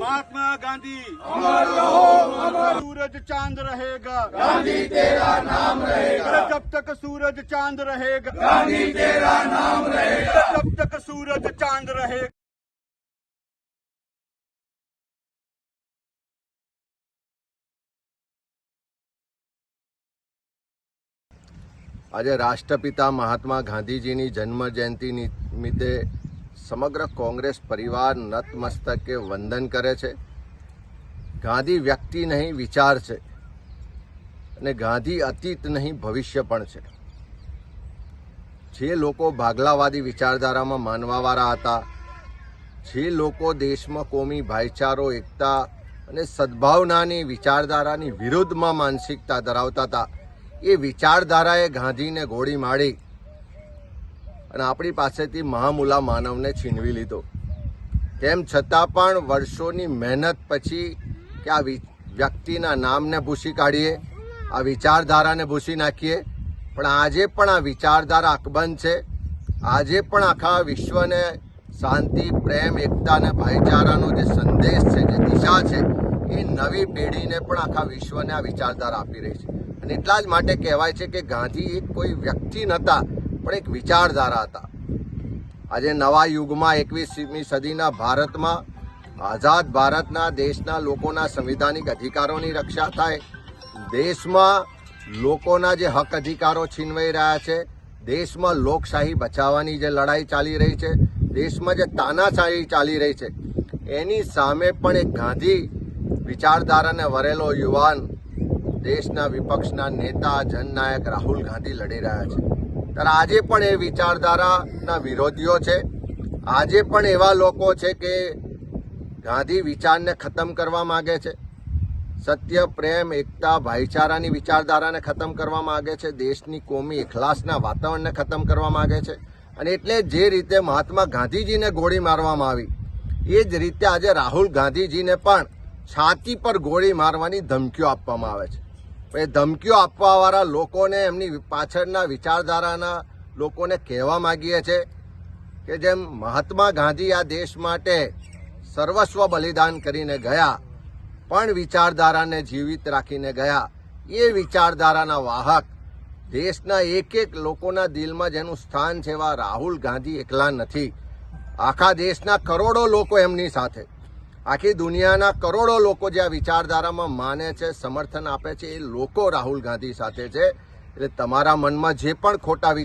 महात्मा गांधी सूरज चांद रहेगा गांधी तेरा नाम रहेगा जब तक सूरज चांद रहेगा गांधी तेरा नाम रहेगा जब तक सूरज चांद रहेगा આજે રાષ્ટ્રપિતા મહાત્મા ગાંધીજીની જન્મ જયંતિ નિમિત્તે સમગ્ર કોંગ્રેસ પરિવાર નતમસ્તકે વંદન કરે છે. ગાંધી વ્યક્તિ નહીં, વિચાર છે. અને ગાંધી અતીત નહીં, ભવિષ્ય પણ છે. જે લોકો ભાગલાવાદી વિચારધારામાં માનવાવાળા હતા, જે લોકો દેશમાં કોમી ભાઈચારો, એકતા અને સદભાવનાની વિચારધારાની વિરુદ્ધમાં માનસિકતા ધરાવતા હતા, એ વિચારધારાએ ગાંધીને ગોળી મારી. અને આપણી પાસેથી મહામુલા માનવને છીનવી લીધો. તેમ છતાં પણ વર્ષોની મહેનત પછી કે આ વ્યક્તિના નામને ભૂસી કાઢીએ, આ વિચારધારાને ભૂસી નાખીએ, પણ આજે પણ આ વિચારધારા અકબંધ છે. આજે પણ આખા વિશ્વને શાંતિ, પ્રેમ, એકતા અને ભાઈચારાનો જે સંદેશ છે, જે દિશા છે, એ નવી પેઢીને પણ આખા વિશ્વને આ વિચારધારા આપી રહી છે. અને એટલા જ માટે કહેવાય છે કે ગાંધી એક કોઈ વ્યક્તિ નહોતા પણ એક વિચારધારા હતા. આજે નવા યુગમાં એકવીસમી સદીના ભારતમાં આઝાદ ભારતના દેશના લોકોના સંવિધાનિક અધિકારોની રક્ષા થાય. દેશમાં લોકોના જે હક અધિકારો છીનવાઈ રહ્યા છે, દેશમાં લોકશાહી બચાવવાની જે લડાઈ ચાલી રહી છે, દેશમાં જે તાનાશાહી ચાલી રહી છે, એની સામે પણ એક ગાંધી વિચારધારાને વરેલો યુવાન દેશના વિપક્ષના નેતા, જનનાયક રાહુલ ગાંધી લડી રહ્યા છે. ત્યારે આજે પણ એ વિચારધારાના વિરોધીઓ છે. આજે પણ એવા લોકો છે કે ગાંધી વિચારને ખતમ કરવા માગે છે. સત્ય, પ્રેમ, એકતા, ભાઈચારાની વિચારધારાને ખતમ કરવા માગે છે. દેશની કોમી એખલાસના વાતાવરણને ખતમ કરવા માગે છે. અને એટલે જે રીતે મહાત્મા ગાંધીજીને ગોળી મારવામાં આવી, એ જ રીતે આજે રાહુલ ગાંધીજીને પણ છાતી પર ગોળી મારવાની ધમકીઓ આપવામાં આવે છે. એ ધમકીઓ આપવાવાળા લોકોને એમની પાછળના વિચારધારાના લોકોને કહેવા માગીએ છે કે જેમ મહાત્મા ગાંધી આ દેશ માટે સર્વસ્વ બલિદાન કરીને ગયા, પણ વિચારધારાને જીવિત રાખીને ગયા. એ વિચારધારાના વાહક દેશના એક એક લોકોના દિલમાં જેનું સ્થાન છે એવા રાહુલ ગાંધી એકલા નથી. આખા દેશના કરોડો લોકો એમની સાથે. આખી દુનિયાના કરોડો લોકો જે આ વિચારધારામાં માને છે, સમર્થન આપે છે, એ લોકો રાહુલ ગાંધી સાથે છે. એટલે તમારા મનમાં જે પણ ખોટા વિચાર